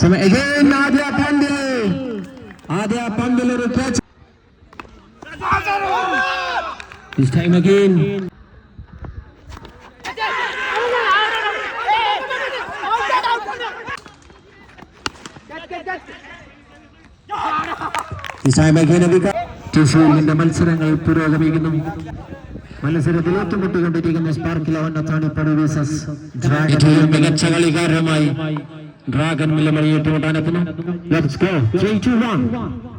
സമയം again ആദ്യ പന്തിൽ ആദ്യ പന്തിൽ ഒരു catch. This time again. This time again a wicket. ടിഷൂലിന്റെ മത്സരങ്ങൾ പുരോഗമിക്കുന്നു മത്സരത്തിൽ ഏറ്റുമുട്ടിക്കൊണ്ടിരിക്കുന്ന സ്പാർക്ക് ഇലവൻ അത്താണിപ്പടി വേഴ്സസ് ഏറ്റവും മികച്ച കളിക്കാരനുമായി ഡ്രാഗൺ മില്ലമണി ഏറ്റുമുട്ടാനെത്തുന്നു ലെറ്റ്സ് ഗോ 3 2 1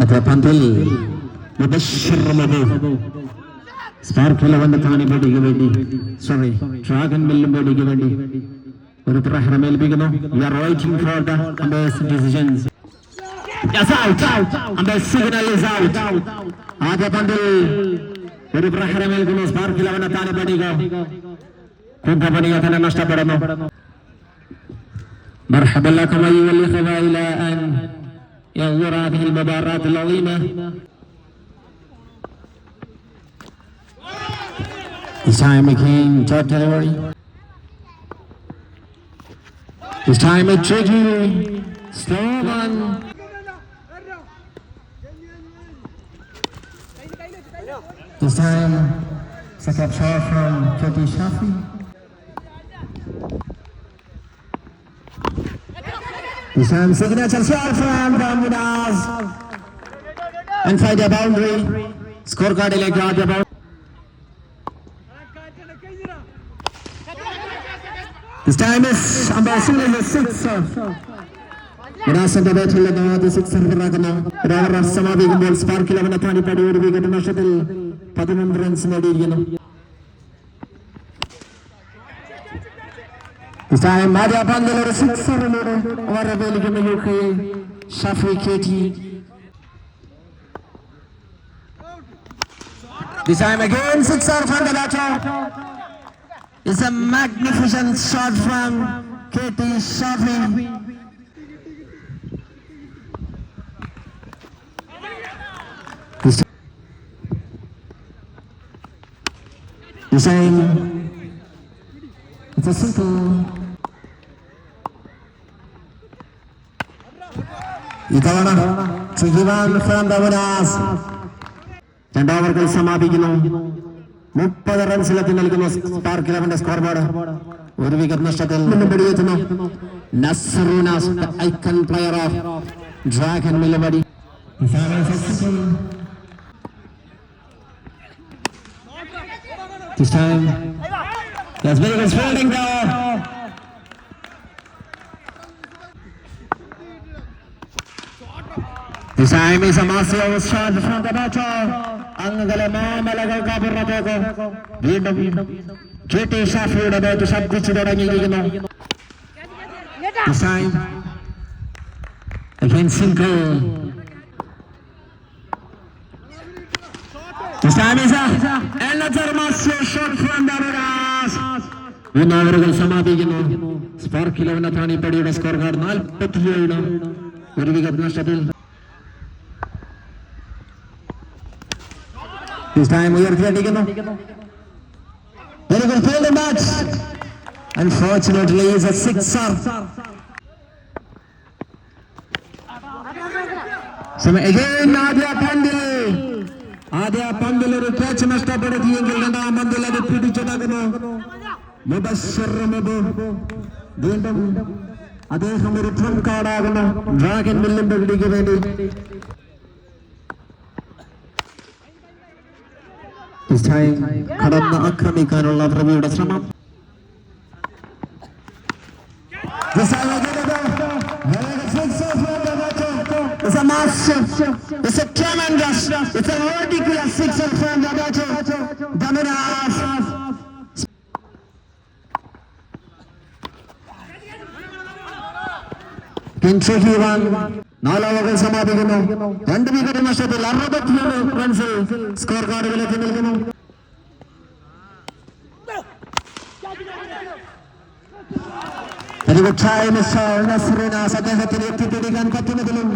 അതെ പന്തിൽ മുബശ്ശിർ മബു സ്പാർക്ക് ഇലവന്റെ താണി ബോഡിക്ക് വേണ്ടി സോറി ഡ്രാഗൺ മില്ലും ബോഡിക്ക് വേണ്ടി ഒരു പ്രഹരം ഏൽപ്പിക്കുന്നു we are waiting for the umpire's decisions Yes, out, out. Umpire signal is out. ആദ്യ പന്തിൽ ഒരു പ്രഹരം ഏൽക്കുന്നു സ്പാർക്ക് ഇലവന്റെ താണി ബോഡിക്ക് കുംഭപണിയെ തന്നെ നഷ്ടപ്പെടുന്നു مرحبا لكم أيها الإخوة إلى أن ينظر هذه المباراة العظيمة It's time McCain, top delivery. It's time a tricky, slow. This time, it's a from Kati Shafi. This time, signature shot from Ramudas. And find the boundary. Scorecard like. This time is ambassador is six. വിനാശന്റെ ബാറ്റിൽ നിന്ന് ആദ്യ sixer പിറകുന്നു ഒരു over സമാപിക്കുമ്പോൾ സ്പാർക്കിൽ അവനെ താണിപ്പാടി ഒരു wicket നഷ്ടത്തിൽ പതിനൊന്ന് runs നേടിയിരിക്കുന്നു ഒരു സിക്സറിലൂടെ അവരെ വേലിക്കുന്ന U K Shafi K T This time again sixer from the batter. It's a magnificent shot from KT Shafi. This this time, it's a simple. ഇതവണ ട്രിഗിവാൻ from ദവനാസ് രണ്ടാം ഓവറുകൾ സമാപിക്കുന്നു മുപ്പത് റൺസിലെത്തി നൽകുന്നു സ്പാർക്ക് ഇലവന്റെ സ്കോർ ബോർഡ് ഒരു വിക്കറ്റ് നഷ്ടത്തിൽ നിന്നും വെടിയേറ്റുന്നു നസറുനാസ് ഐക്കൺ പ്ലെയർ ഓഫ് ഡ്രാഗൺ മില്ലമടി This time, that's very good fielding there. This time is a massive shot from the batter. അംഗങ്ങളെ മാമലകൾക്ക് അപ്പുറത്തേക്ക് വീണ്ടും കെ ടി ഷാഫിയുടെ ബാറ്റ് ശബ്ദിച്ചു തുടങ്ങിയിരിക്കുന്നു. മൂന്ന് ഓവറുകൾ സമാപിക്കുന്നു. സ്പാർക്ക് ഇലവൻ പടിയുടെ സ്കോർ കാർഡ് നാൽപ്പത്തിയേഴ് ഒരു വിക്കറ്റ് നഷ്ടത്തിൽ. This time ഉയർത്തിയടിക്കുന്നു Very good fielding match. Unfortunately, it's a sixer. സമയം again ആദ്യ പന്തിൽ ആദ്യ പന്തിൽ ഒരു ക്യാച്ച് നഷ്ടപ്പെടുത്തിയെങ്കിൽ രണ്ടാം പന്തിൽ അത് പിടിച്ചടക്കുന്നു മുബശ്ശിർ മബു. വീണ്ടും അദ്ദേഹം ഒരു ട്രംപ് കാർഡാകുന്നു ഡ്രാഗൺ മില്ലിന്റെ പിടിക്ക് വേണ്ടി This time കടന്ന് ആക്രമിക്കാനുള്ള പ്രഭുയുടെ ശ്രമം This time again, very good sixer from the batter. It's a massive, it's a tremendous, it's a ridiculous sixer from the batter. Dominas. കിൻസുഹി വൺ നാലാം ഓവർ സമാപിക്കുന്നു. രണ്ട് വിക്കറ്റ് നഷ്ടത്തിൽ അറുപത്തിമൂന്ന് റൺസിൽ സ്കോർ കാർഡുകളിലേക്ക് നിൽക്കുന്നു. അദ്ദേഹത്തിന് എത്തിപ്പിടിക്കാൻ പറ്റുന്നതിലും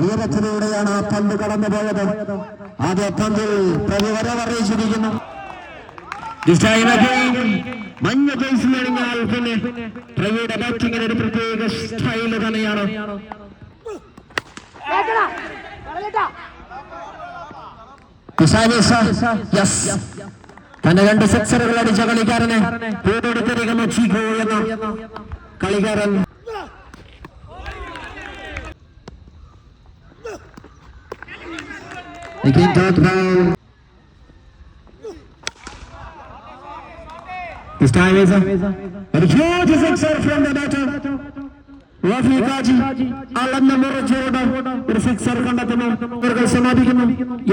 ഉയരത്തിലൂടെയാണ് ആ പന്ത് കടന്നുപോയത്. ആദ്യ പന്തിൽ പ്രതിവരവ് അറിയിച്ചിരിക്കുന്നു. മഞ്ഞ ജേഴ്സി അണിഞ്ഞാൽ പിന്നെ ഒരു പ്രത്യേക സ്റ്റൈൽ തന്നെയാണ്. തന്റെ രണ്ട് സിക്സറുകൾ അടിച്ച കളിക്കാരനെ പേരെടുത്തിരിക്കുന്നു ചീഗോ എന്ന കളിക്കാരൻ Again, dot ball. This time is a, a huge sixer from the batter. വഫി കാജി അളന്ന മുറച്ചോട് ഒരു സിക്സർ കണ്ടെത്തുന്നു. ഇവർക്ക് സമാപിക്കുന്നു.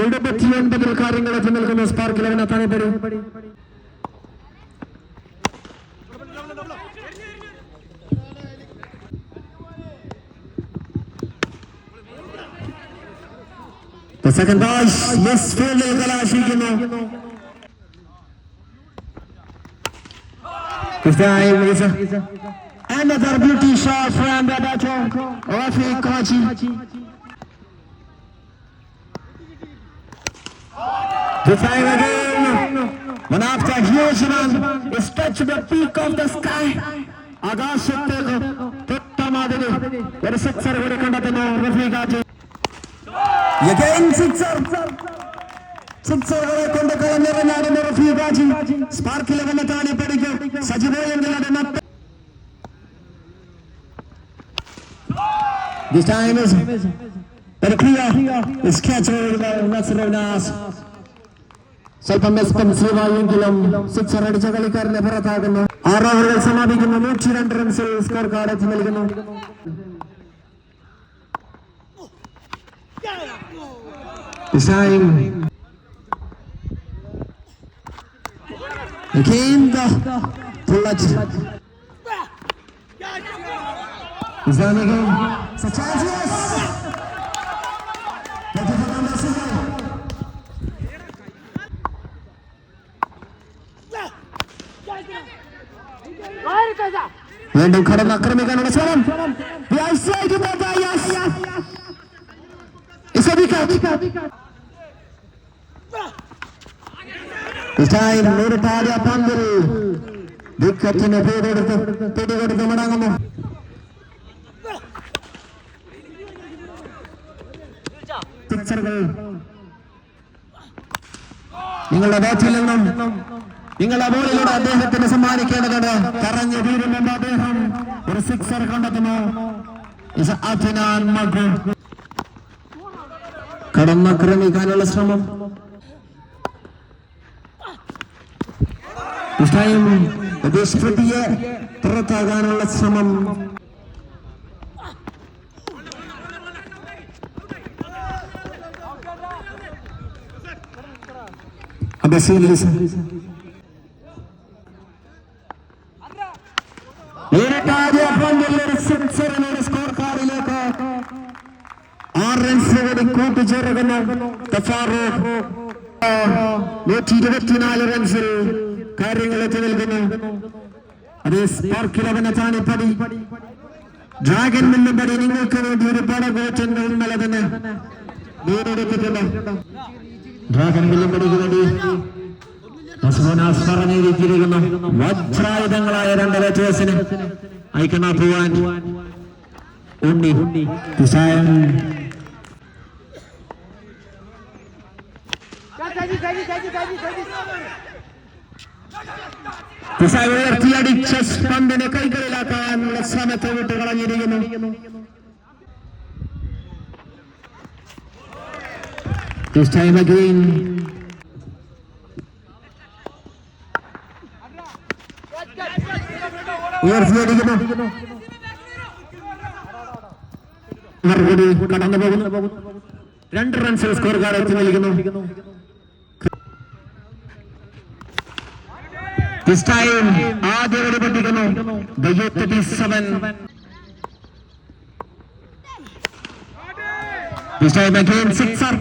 എഴുപത്തിയൊൻപതിൽ കാര്യങ്ങൾ എത്തി നിൽക്കുന്ന. സ്പാർക്കിൽ അവൻ എത്താനെപ്പെടും സെക്കൻഡ് ബാഷ് മിസ് ഫീൽഡിൽ കലാശിക്കുന്നു. This time, another beauty shot from the batter, Rafi Kaji. This time again, one after huge run is touched the peak of the sky. ആകാശത്തേക്ക് തൊട്ട മാതിരി ഒരു സിക്സർ കൂടി കണ്ടെത്തുന്നു റഫീ കാജി Again sixer. സിക്സറുകളെ കൊണ്ട് കളഞ്ഞിറങ്ങാടുന്ന റഫീ കാജി സ്പാർക്കിൽ വന്ന താണി പഠിക്കും This time is clear. Is catch by Nasr Nas. സ്വല്പം എക്സ്പെൻസീവ് ആയെങ്കിലും സിക്സർ അടിച്ച കളിക്കാരനെ പുറത്താകുന്നു ആറ് ഓവറുകൾ സമാപിക്കുന്നു നൂറ്റി രണ്ട് റൺസിൽ സ്കോർ കാർഡ് എത്തി നൽകുന്നു This time Again the bullet. Is that again? It's a chance, yes! Thank you for number seven. ആയിരിക്കാ വീണ്ടും കടന്നാക്രമിക്കാനുള്ള ശ്രമം വ്യാഴ്ചയായിരിക്കുന്നത് yes. It's a wicket. This time സിക്സറുകൾ നിങ്ങളുടെ ബാറ്റിൽ നിന്നും നിങ്ങളുടെ ബോളിലൂടെ അദ്ദേഹത്തിന് സമ്മാനിക്കേണ്ടതുണ്ട്. കറഞ്ഞു വീഴുമെന്ന് അദ്ദേഹം ഒരു സിക്സർ കണ്ടെത്തുന്നു. കടന്നാക്രമിക്കാനുള്ള ശ്രമം. പുറത്താകാനുള്ള ശ്രമം. പന്തിൽ ഒരു സിക്സറിന് ഒരു സ്കോർ കാർഡിലേക്ക് ആറ് റൺസ് കൂടി കൂട്ടിച്ചേർക്കുന്നു നൂറ്റി ഇരുപത്തിനാല് റൺസിൽ കാര്യങ്ങൾ എത്തി നിൽക്കുന്നു. അതേ സ്പാർക്ക് ഇലവന താണിപ്പടി ഡ്രാഗൺ മില്ലുംപടി നിങ്ങൾക്ക് വേണ്ടി ഒരു പട കോച്ചുണ്ട് ഇന്നലെ തന്നെ നേടിയെടുത്തിട്ടുണ്ട്. ഡ്രാഗൺ വജ്രായുധങ്ങളായ രണ്ട് ബാറ്റേഴ്സിന് ഐക്കണ പോവാൻ. ഉണ്ണി ഉയർത്തിയടിച്ച പന്തിനെ കൈകളിലാക്കാനുള്ള ശ്രമത്തെ വിട്ട് കളഞ്ഞിരിക്കുന്നു This time again. കടന്നു പോകുന്നു. രണ്ട് റൺസ് സ്കോർ കാർഡ് എത്തി നൽകുന്നു This time ആദ്യ ഒരു പഠിക്കുന്നു The youth 37 This time again sixer.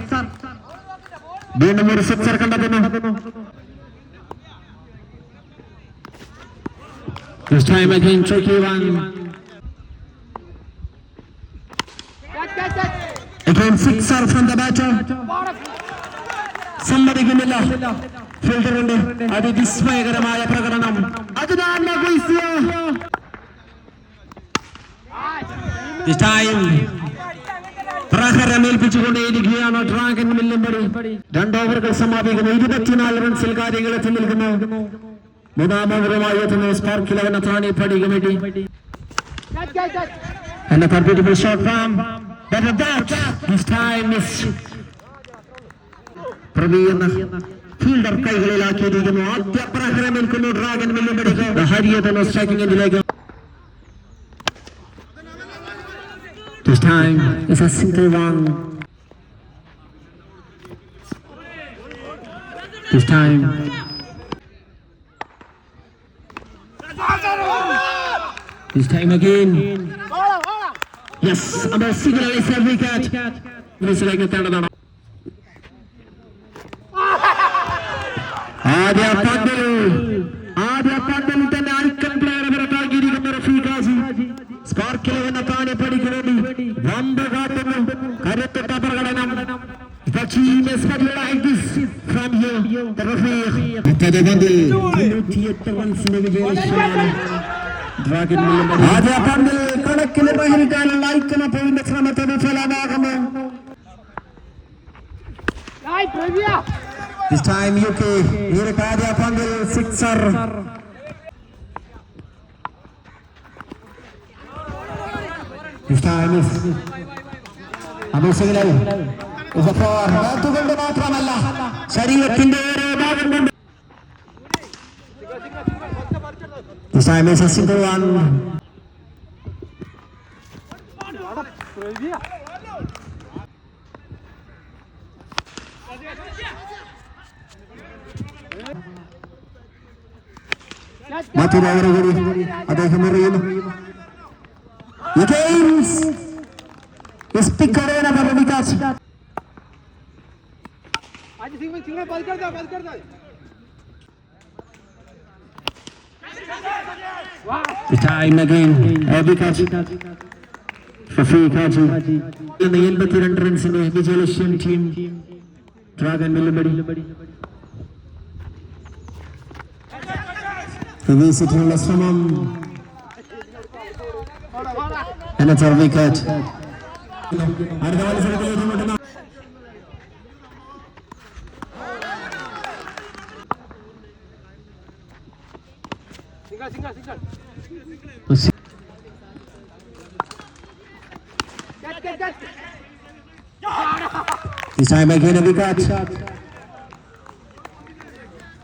വീണ്ടും ഒരു സിക്സർ കണ്ടെത്തുന്നു This time again, tricky one. Again, sixer from the batter. സമ്മതിക്കുന്നില്ല ഫീൽഡറുണ്ട് അതിവിസ്മയകരമായ പ്രകടനം അതിനാണ് This time, പ്രഹരമേൽപ്പിച്ചുകൊണ്ടേയിരിക്കുകയാണ് ഡ്രാഗൺ മില്ലമ്പടി രണ്ട് ഓവറുകൾ സമാപിക്കുന്നു. ഇരുപത്തിനാല് റൺസിൽ കാര്യങ്ങൾ എത്തി നിൽക്കുന്നു. മൂന്നാം ഓവറുമായി എത്തുന്നു സ്പാർക്ക് ഇലവൻ അത്രാണി പടി കമ്മിറ്റി എന്നെ catch, catch. And a beautiful shot from but at that. This time പ്രവീണ ഫീൽഡർ കൈകളിലാക്കിയിരിക്കുന്നു. ആദ്യ പ്രഹരമേൽക്കുന്നു ഡ്രാഗൺ മില്ലുമ്പടിക്ക് ഹരിയതനോ സ്ട്രൈക്കിംഗ് എൻഡിലേക്ക് This time is a single one. This time. This time again. Bola, bola. Yes, and a single is a wicket. മനസ്സിലേക്ക് എത്തേണ്ടതാണ് ആദ്യ പന്തിൽ ആദ്യ റൺസിന്റെ വിജയലക്ഷ്യമാണ് ഡ്രാഗൺ മില്ലുമ്പടി. ആദ്യ പന്തിൽ കണക്കിന് പരിഹരിക്കാനുള്ള ഐക്കണ പോയിന്റ് ശ്രമത്തെ Previa. This time UK ആദ്യ പന്തിൽ സിക്സർ This time is അഭിഷേകിലായി ബാറ്റുകൊണ്ട് മാത്രമല്ല ശരീരത്തിന്റെ ഓരോ ഭാഗം കൊണ്ട് This time is a single one. Previa. Catch, catch. മറ്റൊരു ഓവർ കൂടി അദ്ദേഹം എറിയുന്നു Against The time again, every catch for free catch. In the end, the entrance in team, Dragon Milibadi. The wheel sitting on the swim. A wicket.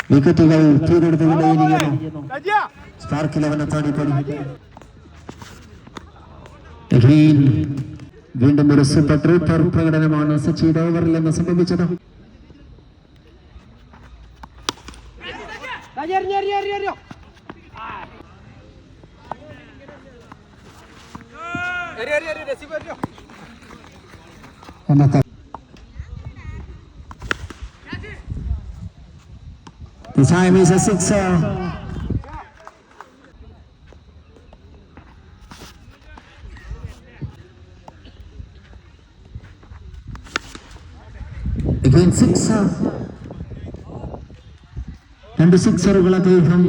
വിക്കറ്റുകൾ തീരെടുത്തുകൊണ്ടേയിരിക്കുന്നു spark Eleven Again, വീണ്ടും ഒരു super trooper പ്രകടനമാണ് സച്ചിയുടെ ഓവറിൽ നിന്ന് സംഭവിച്ചത്. Raja This time is a sixer. Again sixer. രണ്ട് സിക്സറുകൾ അദ്ദേഹം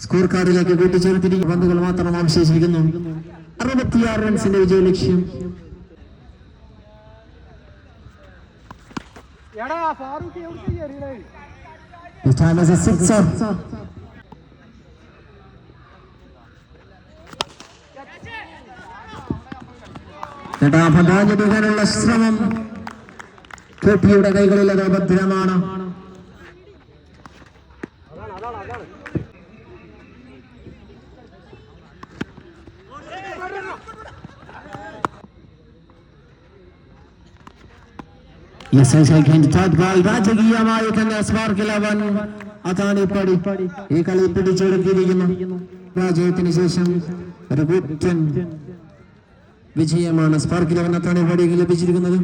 സ്കോർ കാർഡിലേക്ക് കൂട്ടിച്ചേർത്തിരിക്കുന്ന പന്തുകൾ മാത്രം അവശേഷിക്കുന്നു അറുപത്തിയാറ് റൺസിന്റെ വിജയലക്ഷ്യം എടാ ഫാറൂഖ് എവിടെ This time as a sixer. ശ്രമം കോപ്പിയുടെ കൈകളിൽ അത് ഭദ്രമാണ് Third ball രാജകീയമായി തന്നെ സ്പാർക്ക് ഇലവൻ അതാണ് പടി ഈ കളി പിടിച്ചെടുത്തിരിക്കുന്നു പരാജയത്തിന് ശേഷം ഒരു കുറ്റൻ വിജയമാണ് സ്പാർക്ക് ഇലവൻ അതാണ് പടിക്ക് ലഭിച്ചിരിക്കുന്നത്